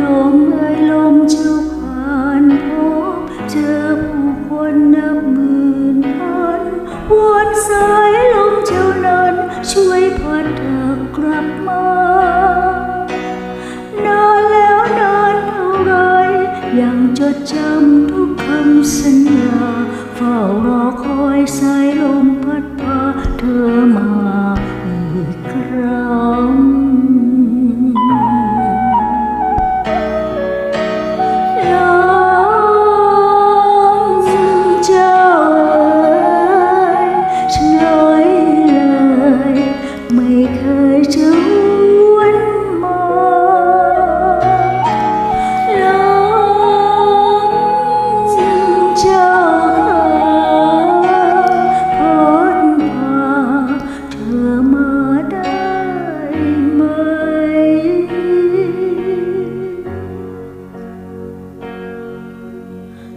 ลมเอ่ยลมเชี่ผ่านพบเจอผู้คนนับหมื่นพันวนสาลมเชี่นั้นช่วยพัดเธอกลับมานานแล้วนานเท่าไรยังจดจำทุกคำสัญญาฝ้ารอคอยสายลมพัดพาเธอมาอีกครั้ง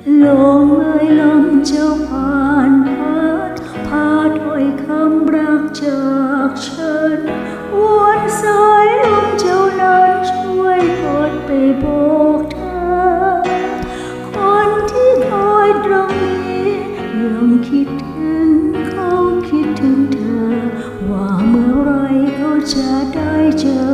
ลมเอ่ยลมเจ้าผ่านพัดพาถ้อยคำรักจากฉันวนสายลมเจ้านั้นช่วยกดไปบอกเธอคนที่คอยตรงนี้ยังคิดถึงเขาคิดถึงเธอ ว่าเมื่อไรเขาจะได้เจอ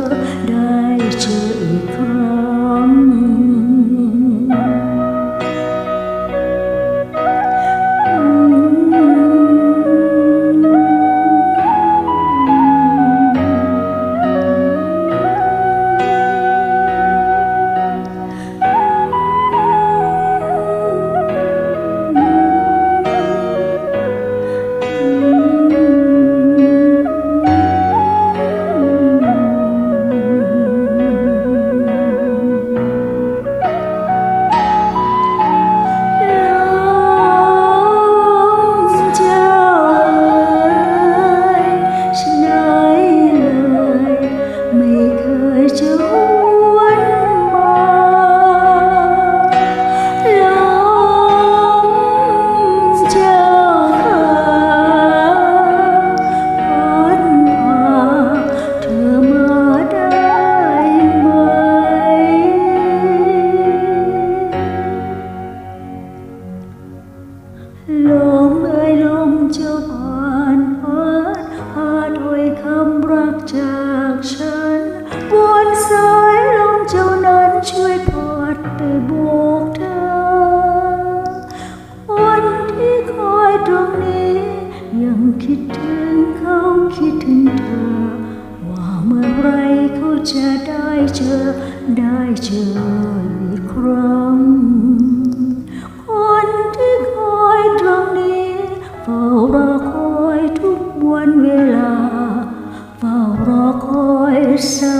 ลมเอ่ยลมเจ้าผ่านพัดพาถ้อยคำรักจากฉันวนสายลมเจ้านั้นช่วยพัดไปบอกเธอ คนที่คอยตรงนี้ ยังคิดถึงเขาคิดถึงเธอ ว่าเมื่อไรเขาจะได้เจอ ได้เจออีกครั้ coração.